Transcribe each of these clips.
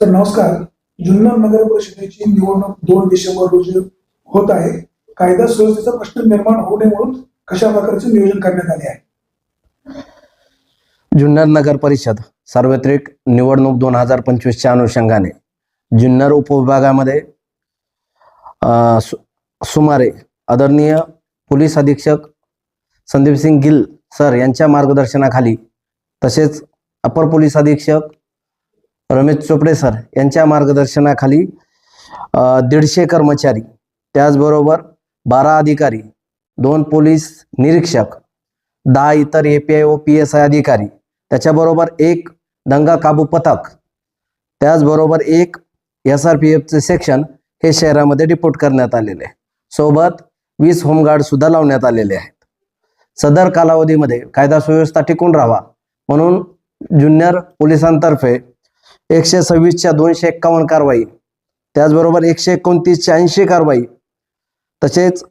Sir नमस्कार. जुन्नर नगर परिषदेची निवडणूक दोन डिसेंबर रोजी होत आहे. कायदा सुव्यवस्थेचा प्रश्न निर्माण होऊ नये म्हणून कशा प्रकारचे नियोजन करण्यात आले आहे? जुन्नर नगर परिषद सार्वत्रिक निवडणूक दोन हजार पंचवीसच्या अनुषंगाने जुन्नर उपविभागामध्ये सु- सुमारे आदरणीय पोलीस अधीक्षक संदीप सिंग गिल सर यांच्या मार्गदर्शनाखाली तसेच अपर पोलीस अधीक्षक रमेश चोपडे सर यांच्या मार्गदर्शनाखाली दीडशे कर्मचारी त्याचबरोबर बारा अधिकारी दोन पोलीस निरीक्षक दहा इतर A P I or P S I अधिकारी त्याच्याबरोबर एक दंगा काबू पथक त्याचबरोबर एक एस आर पी एफचे सेक्शन हे शहरामध्ये डिपोट करण्यात आलेले आहे. सोबत वीस होमगार्ड सुद्धा लावण्यात आलेले आहेत. सदर कालावधीमध्ये कायदा सुव्यवस्था टिकून राहावा म्हणून ज्युनियर पोलिसांतर्फे एकशे सव्वीसच्या दोनशे एक्कावन्न कारवाई. त्याचबरोबर एकशे एकोणतीसच्या ऐंशी कारवाई. तसेच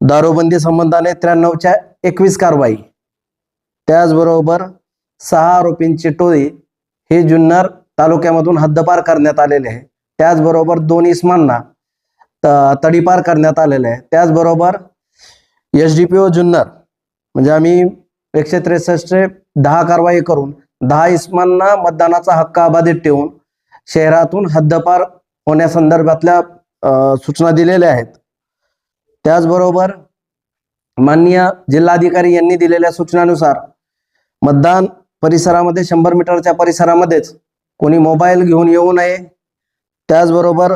दारूबंदी संबंधाने त्र्याण्णवच्या एकवीस कारवाई. त्याचबरोबर सहा आरोपींची टोळी हे जुन्नर तालुक्यामधून हद्दपार करण्यात आलेले आहे. त्याचबरोबर दोन इस्मांना त- तडीपार करण्यात आलेले आहे. त्याचबरोबर S D P O Junnar म्हणजे आम्ही एकशे त्रेसष्ट दहा कारवाई करून दहा इस्मांना मतदानाचा हक्क अबाधित ठेवून शहरातून हद्दपार होण्यासंदर्भातल्या सूचना दिलेल्या आहेत. त्याचबरोबर माननीय जिल्हाधिकारी यांनी दिलेल्या सूचनानुसार मतदान परिसरामध्ये शंभर मीटरच्या परिसरामध्येच कोणी मोबाईल घेऊन येऊ नये. त्याचबरोबर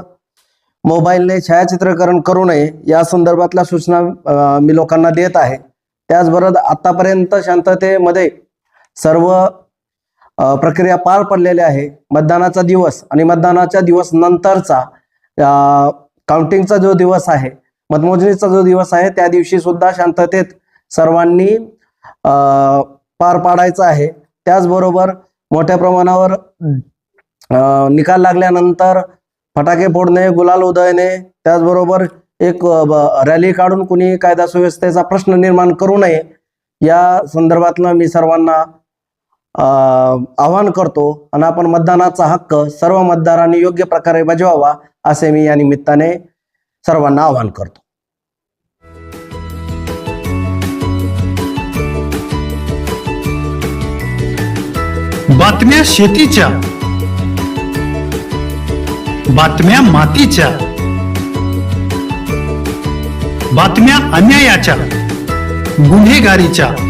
मोबाईलने छायाचित्रकरण करू नये या संदर्भातल्या सूचना मी लोकांना देत आहे. त्याचबरोबर आतापर्यंत शांततेमध्ये सर्व प्रक्रिया पार पडलेल्या आहे. मतदानाचा दिवस आणि मतदानाच्या दिवस नंतरचा काउंटिंगचा जो दिवस आहे मतमोजणीचा जो दिवस आहे त्या दिवशी सुद्धा शांततेत सर्वांनी पार पाडायचा आहे. त्याचबरोबर मोठ्या प्रमाणावर निकाल लागल्यानंतर फटाके फोडणे गुलाल उधळणे त्याचबरोबर एक ब- रॅली काढून कुणी कायदा सुव्यवस्थेचा प्रश्न निर्माण करू नये या संदर्भातलं मी सर्वांना आवाहन करतो आणि आपण मतदानाचा हक्क सर्व मतदारांनी योग्य प्रकारे बजवावा असे मी या निमित्ताने सर्वांना आवाहन करतो. बातम्या शेतीच्या बातम्या मातीच्या बातम्या अन्यायाच्या गुन्हेगारीच्या.